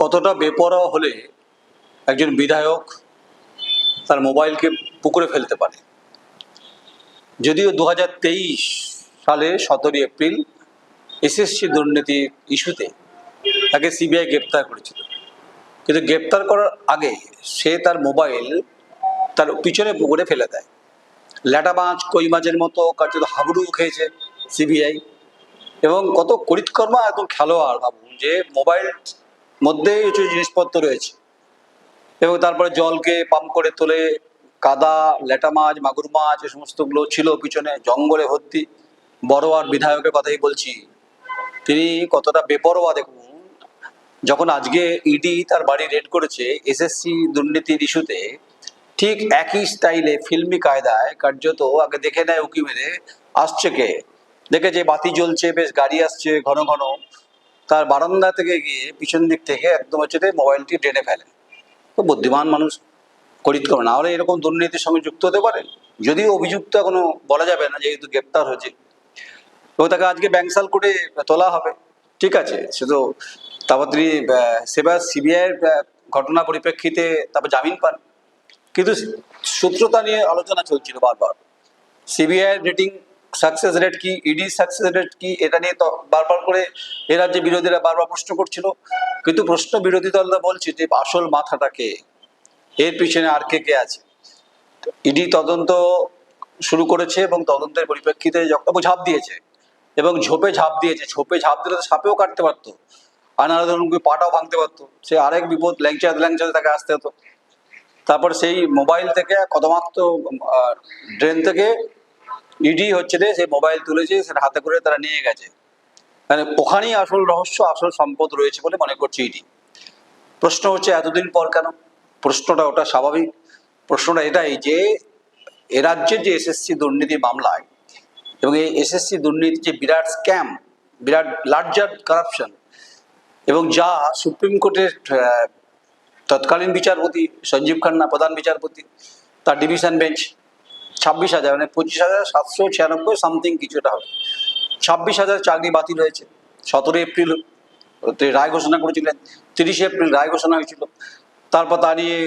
কতটা বেপরোয়া হলে একজন বিধায়ক তার মোবাইলকে পুকুরে ফেলতে পারে? যদিও দু হাজার তেইশ সালে সতেরোই এপ্রিল এসএসসি দুর্নীতি ইস্যুতে তাকে সিবিআই গ্রেপ্তার করেছিল। কিন্তু গ্রেপ্তার করার আগে সে তার মোবাইল তার পিছনে পুকুরে ফেলে দেয়। ল্যাটা মাছ কই মাছের মতো কার্যত হাবুডু খেয়েছে সিবিআই। এবং কত করিতকর্মা একদম খেলোয়াড় ভাবুন যে মোবাইল মধ্যেই কিছু জিনিসপত্র রয়েছে। এবং তারপরে জলকে পাম্প করে তোলে কাদা ল্যাটা মাছ, মাগুর মাছ এ সমস্তগুলো ছিল পিছনে জঙ্গলে ভর্তি। বড় আর বিধায়কের কথাই বলছি। তিনি কতটা বেপরোয়া দেখুন, যখন আজকে ইডি তার বাড়ি রেড করেছে এসএসসি দুর্নীতির ইস্যুতে ঠিক একই স্টাইলে ফিল্মি কায়দায় কার্যত আগে দেখে নেয় উকি মেরে, আসছে কে? দেখে যে বাতি জ্বলছে, বেশ গাড়ি আসছে ঘন ঘন। তার বারান্দা থেকে গিয়ে পিছন দিক থেকে একদম হচ্ছে মোবাইলটি ড্রেনে ফেলে। তো বুদ্ধিমান মানুষ করিত করে। না হলে এরকম দুর্নীতির সঙ্গে যুক্ত হতে পারে? যদিও অভিযুক্ত এখনও বলা যাবে না যেহেতু গ্রেপ্তার হয়েছে। তো তাকে আজকে ব্যাংসাল করে তোলা হবে। ঠিক আছে সে তো তারপর আহ, সেবার সিবিআইয়ের ঘটনা পরিপ্রেক্ষিতে তারপর জামিন পান। কিন্তু সূত্রতা নিয়ে আলোচনা চলছিল বারবার। সিবিআই রেটিং সাকসেস রেট কি ইডি সাকসেস রেট কি, এটা নিয়ে বারবার করে এ রাজ্যে বিরোধীরা বারবার প্রশ্ন করছিল। কিন্তু প্রশ্ন বিরোধী দলরা বলছে যে আসল মাথাটা কে? এর পিছনে আর কে কে আছে? ইডি তদন্ত শুরু করেছে এবং তদন্তের পরিপ্রেক্ষিতে ঝাঁপ দিয়েছে এবং ঝোপে ঝাঁপ দিয়েছে, ঝোপে ঝাঁপ দিলে তো সাপেও কাটতে পারতো। আর নাহলে ধরুন পাটাও ভাঙতে পারতো। সে আরেক বিপদ, ল্যাংচা, ল্যাংচাতে তাকে আসতে হতো। তারপর সেই মোবাইল থেকে কদমাক্ত ড্রেন থেকে ইডি হচ্ছে যে সেই মোবাইল তুলেছে সেটা হাতে করে তারা নিয়ে গেছে। মানে ওখানেই আসল রহস্য, আসল সম্পদ রয়েছে বলে মনে করছে ইডি প্রশ্ন হচ্ছে, এতদিন পর কেন? প্রশ্নটা ওটা স্বাভাবিক। প্রশ্নটা এটাই যে, এ রাজ্যের যে এসএসসি দুর্নীতি মামলায় এবং এই এসএসসি দুর্নীতি যে বিরাট স্ক্যাম বিরাট লার্জার কারাপশন এবং যা সুপ্রিম কোর্টের তৎকালীন বিচারপতি সঞ্জীব খান্না, প্রধান বিচারপতি, তার ডিভিশন বেঞ্চ ছাব্বিশ হাজার মানে পঁচিশ হাজার সাতশো ছিয়ানব্বই সামথিং কিছুটা হবে। ছাব্বিশ হাজার চাকরি বাতিল হয়েছে। সতেরো এপ্রিল রায় ঘোষণা করেছিলেন, তিরিশে এপ্রিল রায় ঘোষণা হয়েছিল। তারপর তা নিয়ে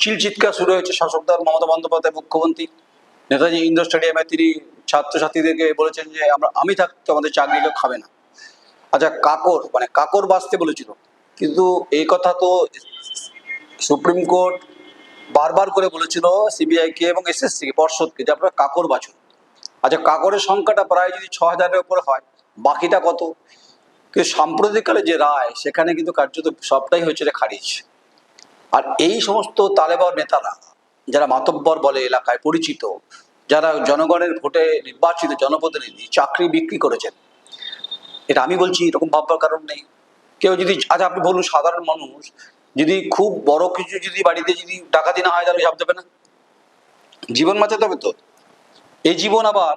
চিল চিৎকার শুরু হয়েছে শাসক দল মমতা বন্দ্যোপাধ্যায় মুখ্যমন্ত্রী, নেতাজি ইন্ডোর স্টেডিয়ামে তিনি ছাত্রছাত্রীদেরকে বলেছেন যে, আমরা, আমি থাকতে আমাদের চাকরি কেউ খাবে না। আচ্ছা কাকর মানে কাকর বাঁচতে বলেছিল। কিন্তু এই কথা তো সুপ্রিম কোর্ট বারবার করে বলেছিল সিবিআই কে এবং এসএসসি কে, পর্ষদকে, যে আপনারা কাকর বাছুন আচ্ছা কাকরের সংখ্যাটা প্রায় যদি ছ হাজারের উপরে হয়, বাকিটা কত? কিন্তু সাম্প্রতিককালে যে রায়, সেখানে কিন্তু কার্যত সবটাই হয়েছে খারিজ। আর এই সমস্ত তালেবান নেতারা, যারা মাতব্বর বলে এলাকায় পরিচিত, যারা জনগণের ভোটে নির্বাচিত জনপ্রতিনিধি, চাকরি বিক্রি করেছেন, এটা আমি বলছি, এরকম ভাববার কারণ নেই। কেউ যদি আচ্ছা আপনি বলুন, সাধারণ মানুষ যদি খুব বড় কিছু যদি বাড়িতে যদি ডাকাতি না হয়, তাহলে ঝাঁপ দেবে না। জীবন বাঁচাতে হবে তো। এই জীবন আবার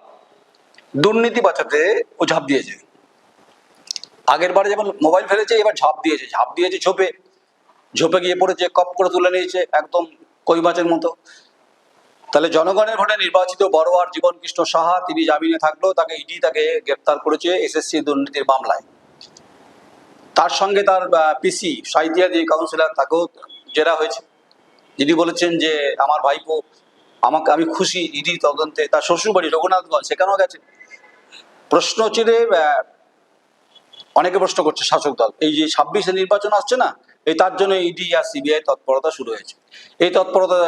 দুর্নীতি বাঁচাতে ও ঝাঁপ দিয়েছে। আগের বারে যেমন মোবাইল ফেলেছে, এবার ঝাঁপ দিয়েছে। ঝাঁপ দিয়েছে ঝোপে। ঝোপে গিয়ে পড়েছে, কপ করে তুলে নিয়েছে, একদম কই মাছের মতো। তাহলে জনগণের ভোটে নির্বাচিত বড়োয়ার জীবন কৃষ্ণ সাহা, তিনি জামিনে থাকলেও তাকে ইডি তাকে গ্রেপ্তার করেছে এসএসসি দুর্নীতির মামলায়। তার সঙ্গে তার পিসি সাইদিয়া যে কাউন্সিলর তাকেও জেরা হয়েছে। যিনি বলেছেন যে, আমার ভাইপো আমাকে, আমি খুশি ইডি তদন্তে। তার শ্বশুরবাড়ি রঘুনাথগঞ্জ, সেখানেও গেছে। প্রশ্ন হচ্ছে অনেকে প্রশ্ন করছে শাসক দল। এই যে ছাব্বিশে নির্বাচন আসছে না, এই তার জন্য ইডি আর সিবিআই তৎপরতা শুরু হয়েছে। এই তৎপরতা,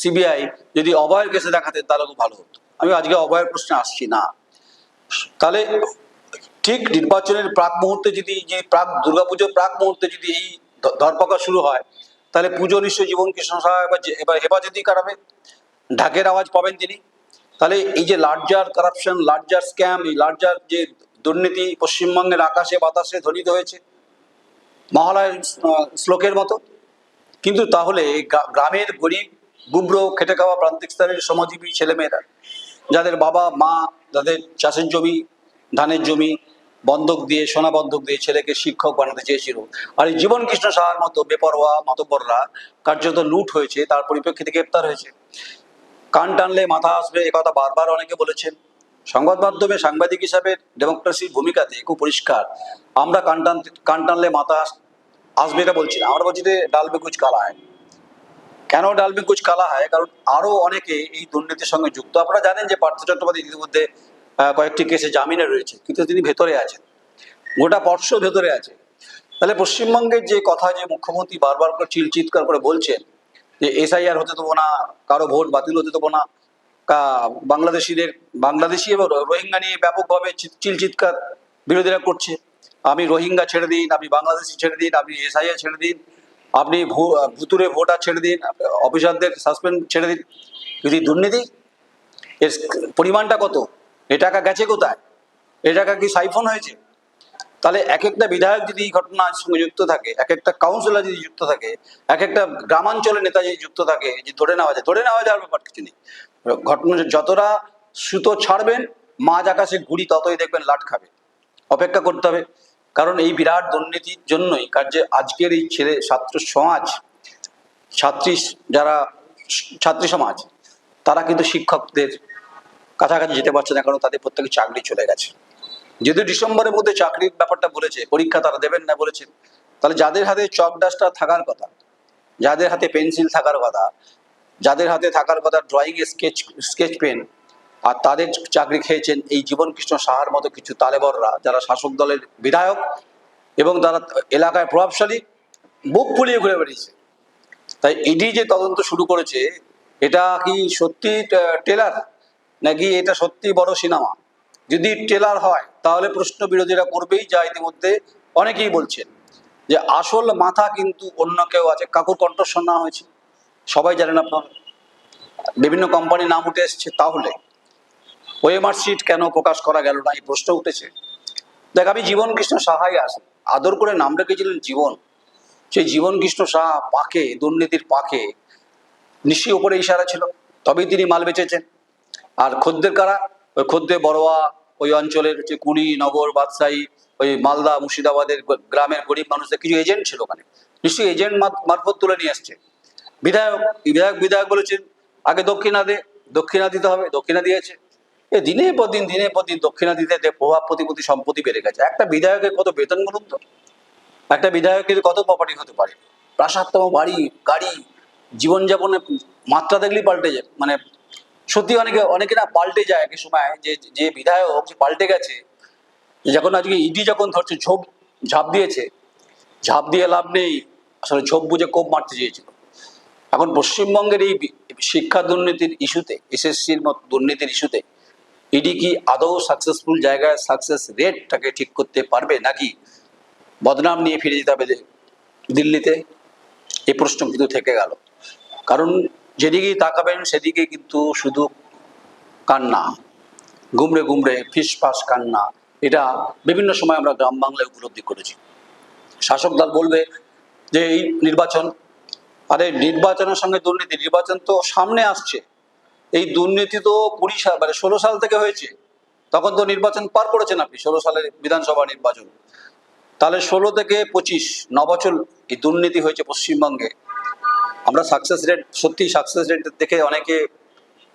সিবিআই যদি অভয়ের কেসে দেখাতে তাহলে খুব ভালো হতো। আমি আজকে অভয়ের প্রশ্নে আসছি না। তাহলে ঠিক নির্বাচনের প্রাক মুহূর্তে যদি যে প্রাক দুর্গাপুজোর প্রাক মুহূর্তে যদি এই ধ- ধরপাকড় শুরু হয়, তাহলে পুজো নিশ্চয় জীবন কৃষ্ণ সাহা এবার যে- এবার হেফাজতি কাটাবে, ঢাকের আওয়াজ পাবেন তিনি। তাহলে এই যে লার্জার কারাপশন লার্জার স্ক্যাম এই লার্জার যে দুর্নীতি পশ্চিমবঙ্গের আকাশে, বাতাসে ধ্বনিত হয়েছে মহালয় শ্লোকের মতো, কিন্তু তাহলে গ্রামের গরিব গুব্র খেটে খাওয়া প্রান্তিক স্তরের শ্রমজীবী ছেলেমেয়েরা, যাদের বাবা, মা, যাদের চাষের জমি, ধানের জমি বন্ধক দিয়ে, সোনা বন্ধক দিয়ে ছেলেকে শিক্ষক বানাতে চেয়েছিল। আর এই জীবন কৃষ্ণ সাহার মতো বেপরোয়া মাতব্বররা কার্যত লুট হয়েছে, তার পরিপ্রেক্ষিতে গ্রেপ্তার হয়েছে। কান টানলে মাথা আসবে কথা বারবার অনেকে বলেছেন। সংবাদ মাধ্যমে সাংবাদিক হিসাবে ডেমোক্রেসির ভূমিকাতে খুব পরিষ্কার। আমরা কান টান, কান টানলে মাথা আস- আসবে এটা বলছি আমরা বলছি যে ডাল মে কুচ কালা হয়। কেন ডাল মে কুচ কালা হয়? কারণ আরও অনেকে এই দুর্নীতির সঙ্গে যুক্ত। আপনারা জানেন যে পার্থ চট্টোপাধ্যায় ইতিমধ্যে কয়েকটি কেসে জামিনে রয়েছে, কিন্তু তিনি ভেতরে আছেন। গোটা পর্ষ ভেতরে আছে। তাহলে পশ্চিমবঙ্গের যে কথা যে মুখ্যমন্ত্রী বারবার করে চিল চিৎকার করে বলছেন, যে এসআইআর হতে দেবো না, কারও ভোট বাতিল হতে দেবো না বাংলাদেশিদের, বাংলাদেশি এবং রোহিঙ্গা নিয়ে ব্যাপকভাবে চিল চিৎকার বিরোধীরা করছে। আমি রোহিঙ্গা ছেড়ে দিন আপনি বাংলাদেশি ছেড়ে দিন, আপনি এসআইআর ছেড়ে দিন, আপনি ভুতুরে ভোটার ছেড়ে দিন অফিসারদের সাসপেন্ড ছেড়ে দিন। যদি দুর্নীতি, এর পরিমাণটা কত? এ টাকা গেছে কোথায়? এ টাকা কি সাইফোন হয়েছে? তাহলে এক একটা বিধায়ক যদি এই ঘটনার সঙ্গে যুক্ত থাকে এক একটা কাউন্সিলর যদি যুক্ত থাকে এক একটা গ্রামাঞ্চলের নেতা যদি যুক্ত থাকে, যে ধরে নেওয়া যায়, ধরে নেওয়া যাওয়ার ব্যাপার কিছু নেই। ঘটনা যতটা সুতো ছাড়বেন, মাঝ আকাশে ঘুড়ি ততই দেখবেন লাট খাবে। অপেক্ষা করতে হবে। কারণ এই বিরাট দুর্নীতির জন্যই কার্যে আজকের এই ছেলে ছাত্র সমাজ, ছাত্রী যারা, ছাত্রী সমাজ, তারা কিন্তু শিক্ষকদের কাছাকাছি যেতে পারছে না, কারণ তাদের প্রত্যেকে চাকরি চলে গেছে। যদি ডিসেম্বরের মধ্যে চাকরির ব্যাপারটা বলেছে, পরীক্ষা তারা দেবেন না বলেছেন তাহলে যাদের হাতে চক ডাস্টার থাকার কথা, যাদের হাতে পেন্সিল থাকার কথা, যাদের হাতে থাকার কথা ড্রয়িং স্কেচ স্কেচ পেন, আর তাদের চাকরি খেয়েছেন এই জীবন কৃষ্ণ সাহার মতো কিছু তালেবররা, যারা শাসক দলের বিধায়ক এবং তারা এলাকায় প্রভাবশালী, বুক ফুলিয়ে ঘুরে বেরিয়েছে তাই ইডি যে তদন্ত শুরু করেছে, এটা কি সত্যি টেলার? নাকি এটা সত্যি বড় সিনেমা? যদি টেলার হয়, তাহলে প্রশ্ন বিরোধীরা করবেই যা ইতিমধ্যে অনেকেই বলছেন। যে আসল মাথা কিন্তু অন্য কেউ আছে। কাকুর কণ্ঠস্বর না হয়েছে। সবাই জানেন আপনার। বিভিন্ন কোম্পানির নাম উঠে এসছে তাহলে। ওএমআর সিট কেন প্রকাশ করা গেল না? এই প্রশ্ন উঠেছে। দেখ, আমি জীবন কৃষ্ণ সাহাই আসি আদর করে নাম রেখেছিলেন জীবন। সেই জীবন কৃষ্ণ সাহা পাকে, দুর্নীতির পাকে, নিশ্চয়ই ওপরে ইশারা ছিল। তবেই তিনি মাল বেচেছেন। আর খদ্দের কারা? ওই খদ্দে বড়োয়া, ওই অঞ্চলের যে কুড়ি, নগর, বাদশাহী, ওই মালদা, মুর্শিদাবাদের গ্রামের গরিব মানুষদের কিছু এজেন্ট ছিল ওখানে। নিশ্চয়ই এজেন্ট মারফত তুলে নিয়ে আসছে বিধায়ক বিধায়ক বিধায়ক বলেছেন, আগে দক্ষিণা দে, দক্ষিণা দিতে হবে, দক্ষিণা দিয়েছে। এ দিনে পর দিন দিনে পর দিন দক্ষিণা দিতে প্রভাব প্রতিপত্তি সম্পত্তি বেড়ে গেছে। একটা বিধায়কের কত বেতন বলুন তো? একটা বিধায়কের কত প্রপার্টি হতে পারে? প্রাসাদতম বাড়ি, গাড়ি, জীবনযাপনের মাত্রা দেখলেই পাল্টে যায়। মানে সত্যি অনেকে অনেকে না পাল্টে যায় এক সময়, যে যে বিধায়ক যে পাল্টে গেছে যখন আজকে ইডি যখন ধরছে, ঝোপ, ঝাঁপ দিয়েছে, ঝাঁপ দিয়ে লাভ নেই, আসলে ঝোপ বুঝে কোপ মারতে চেয়েছিল। এখন পশ্চিমবঙ্গের এই শিক্ষা দুর্নীতির ইস্যুতে, এসএসসির মতো দুর্নীতির ইস্যুতে ইডি কি আদৌ সাকসেসফুল জায়গায় সাকসেস রেটটাকে ঠিক করতে পারবে নাকি বদনাম নিয়ে ফিরে যেতে হবে দিল্লিতে? এই প্রশ্ন কিন্তু থেকে গেল। কারণ যেদিকেই তাকাবেন, সেদিকে কিন্তু শুধু কান্না। গুমড়ে গুমড়ে, ফিসফাস কান্না, এটা বিভিন্ন সময় আমরা গ্রাম বাংলায় উপলব্ধি করেছি। শাসক দল বলবে যে, এই নির্বাচন, আরে নির্বাচনের সঙ্গে দুর্নীতি, নির্বাচন তো সামনে আসছে। এই দুর্নীতি তো কুড়ি সাল মানে ষোলো সাল থেকে হয়েছে। তখন তো নির্বাচন পার করেছেন আপনি, ষোলো সালের বিধানসভা নির্বাচন। তাহলে ষোলো থেকে পঁচিশ ন বছর এই দুর্নীতি হয়েছে পশ্চিমবঙ্গে। আমরা সাকসেস রেট সত্যি সাকসেস রেট দেখে অনেকে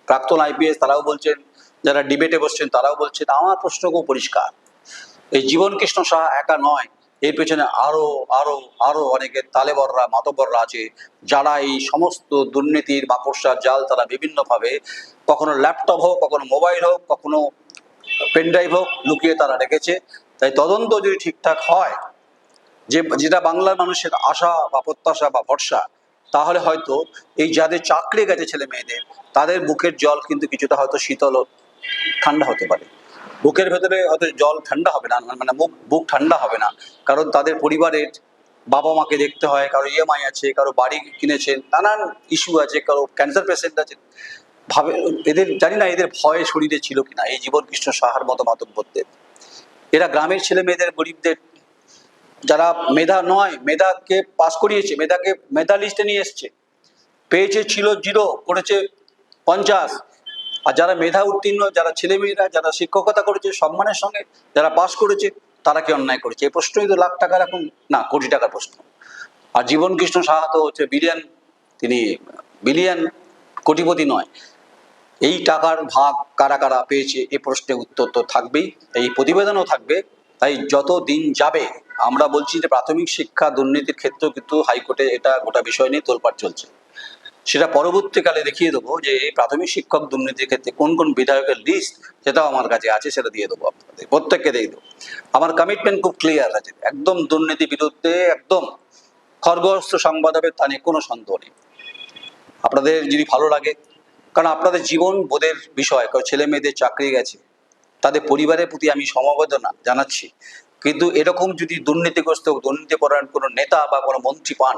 প্রাক্তন আইপিএস তারাও বলছেন, যারা ডিবেটে বসছেন তারাও বলছেন, আমার প্রশ্ন খুব পরিষ্কার। এই জীবন কৃষ্ণ সাহা একা নয়, এর পেছনে আরও আরও আরও অনেকে তালেবররা, মাতবররা আছে, যারা এই সমস্ত দুর্নীতির মাকড়সার জাল তারা বিভিন্নভাবে কখনো ল্যাপটপ হোক, কখনো মোবাইল হোক, কখনো পেনড্রাইভ হোক, লুকিয়ে তারা রেখেছে। তাই তদন্ত যদি ঠিকঠাক হয়, যে, যেটা বাংলার মানুষের আশা বা প্রত্যাশা বা ভরসা তাহলে হয়তো এই যাদের চাকরি গেছে ছেলে মেয়েদের, তাদের বুকের জল কিন্তু কিছুটা হয়তো শীতল ঠান্ডা হতে পারে। বুকের ভেতরে হয়তো জল ঠান্ডা হবে না মানে মুখ, বুক ঠান্ডা হবে না। কারণ তাদের পরিবারের বাবা মাকে দেখতে হয়, কারও ইএমআই আছে, কারও বাড়ি কিনেছেন নানান ইস্যু আছে, কারও ক্যান্সার পেশেন্ট আছে। ভাবে, এদের, জানি না এদের ভয় শরীরে ছিল কিনা, এই জীবন কৃষ্ণ সাহার মতো মাতব্বরদের। এরা গ্রামের ছেলে মেয়েদের, গরিবদের যারা মেধা নয়, মেধাকে পাস করিয়েছে, মেধাকে, মেধা লিস্টে নিয়ে এসছে। পেয়েছে ছিল জিরো করেছে পঞ্চাশ। আর যারা মেধা উত্তীর্ণ, যারা ছেলেমেয়েরা, যারা শিক্ষকতা করেছে, সম্মানের সঙ্গে যারা পাস করেছে, তারা কি অন্যায় করেছে? এই প্রশ্নই তো লাখ টাকার এখন, না, কোটি টাকার প্রশ্ন। আর জীবন কৃষ্ণ সাহা তো হচ্ছে বিলিয়ন তিনি বিলিয়ন কোটিপতি নয়। এই টাকার ভাগ কারা কারা পেয়েছে, এ প্রশ্নের উত্তর তো থাকবেই। এই প্রতিবেদনও থাকবে। তাই যত দিন যাবে আমরা বলছি যে প্রাথমিক শিক্ষা দুর্নীতির ক্ষেত্রেও কিন্তু হাইকোর্টে এটা গোটা বিষয় নিয়ে তোলপাড় চলছে। সেটা পরবর্তীকালে দেখিয়ে দেবো যে প্রাথমিক শিক্ষক দুর্নীতির ক্ষেত্রে কোন কোন বিধায়কের লিস্ট সেটাও আমার কাছে আছে, সেটা দিয়ে দেবো আপনাদের। প্রত্যেককে দিয়ে দেবো। আমার কমিটমেন্ট খুব ক্লিয়ার আছে। একদম দুর্নীতি বিরুদ্ধে একদম খড়গহস্ত সংবাদ হবে তা নিয়ে কোনো সন্দেহ নেই। আপনাদের যদি ভালো লাগে, কারণ আপনাদের জীবন বোধের বিষয় কারণ ছেলে মেয়েদের চাকরি গেছে, তাদের পরিবারের প্রতি আমি সমবেদনা জানাচ্ছি। কিন্তু এরকম যদি দুর্নীতিগ্রস্ত দুর্নীতি পরায়ণ কোনো নেতা বা কোনো মন্ত্রী পান,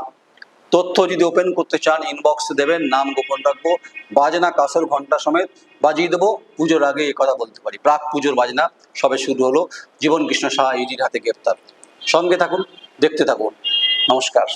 তথ্য যদি ওপেন করতে চান ইনবক্স দেবেন, নাম গোপন রাখব বাজনা কাসর ঘণ্টা সমেত বাজিয়ে দেবো, পুজোর আগে এ কথা বলতে পারি। প্রাক পুজোর বাজনা, সবে শুরু হলো। জীবন কৃষ্ণ সাহা ইডির হাতে গ্রেপ্তার। সঙ্গে থাকুন, দেখতে থাকুন। নমস্কার।